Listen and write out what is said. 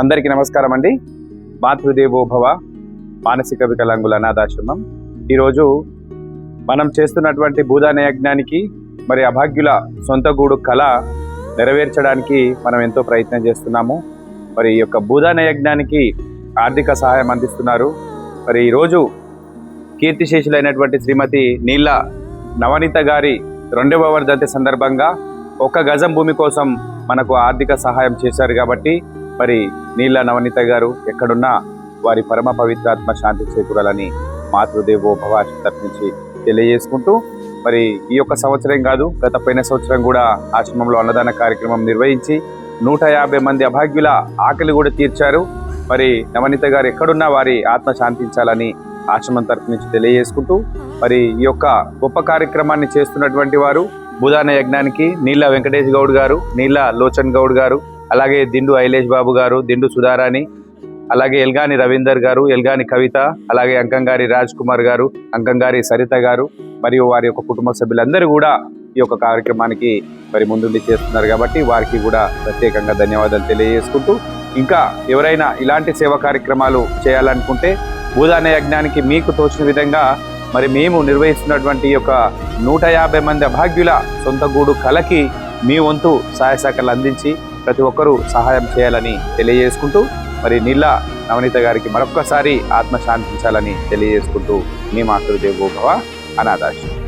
అందరికీ నమస్కారం అండి. మాతృదేవోభవ మానసిక వికలాంగుల అనాథాశ్రమం. ఈరోజు మనం చేస్తున్నటువంటి భూదాన యజ్ఞానికి మరి అభాగ్యుల సొంత గూడు కళ నెరవేర్చడానికి మనం ఎంతో ప్రయత్నం చేస్తున్నాము. మరి ఈ యొక్క భూదాన యజ్ఞానికి ఆర్థిక సహాయం అందిస్తున్నారు. మరి ఈరోజు కీర్తిశేషులైనటువంటి శ్రీమతి నీళ్ళ నవనీత గారి రెండవ వర్ధంతి సందర్భంగా ఒక్క గజం భూమి కోసం మనకు ఆర్థిక సహాయం చేశారు కాబట్టి మరి నీళ్ళ నవనీత గారు ఎక్కడున్నా వారి పరమ పవిత్రాత్మ శాంతి చేకూరాలని మాతృదేవో భవ తరఫు నుంచి తెలియజేసుకుంటూ మరి ఈ యొక్క సంవత్సరం కాదు గత పోయిన సంవత్సరం కూడా ఆశ్రమంలో అన్నదాన కార్యక్రమం నిర్వహించి నూట యాభై మంది అభాగ్యుల ఆకలి కూడా తీర్చారు. మరి నవనీత గారు ఎక్కడున్నా వారి ఆత్మ శాంతించాలని ఆశ్రమం తరఫు నుంచి తెలియజేసుకుంటూ మరి ఈ యొక్క గొప్ప కార్యక్రమాన్ని చేస్తున్నటువంటి వారు భూదాన యజ్ఞానికి నీళ్ళ వెంకటేష్ గౌడ్ గారు నీళ్ళ లోచన్ గౌడ్ గారు అలాగే దిండు ఐలేష్ బాబు గారు దిండు సుధారాణి అలాగే ఎల్గాని రవీందర్ గారు ఎల్గాని కవిత అలాగే అంకంగారి రాజ్ కుమార్ గారు అంకంగారి సరిత గారు మరియు వారి యొక్క కుటుంబ సభ్యులందరూ కూడా ఈ యొక్క కార్యక్రమానికి మరి ముందుండి చేస్తున్నారు కాబట్టి వారికి కూడా ప్రత్యేకంగా ధన్యవాదాలు తెలియజేసుకుంటూ ఇంకా ఎవరైనా ఇలాంటి సేవా కార్యక్రమాలు చేయాలనుకుంటే భూదాన యజ్ఞానికి మీకు తోచిన విధంగా మరి మేము నిర్వహిస్తున్నటువంటి యొక్క నూట యాభై మంది అభాగ్యుల సొంత గూడు కలకి మీ వంతు సహాయ శాఖలు అందించి ప్రతి ఒక్కరూ సహాయం చేయాలని తెలియజేసుకుంటూ మరి నీళ్ళ నవనీత గారికి మరొక్కసారి ఆత్మశాంతించాలని తెలియజేసుకుంటూ మీ మాతృదేవోభవ అనాథాశ్రమం.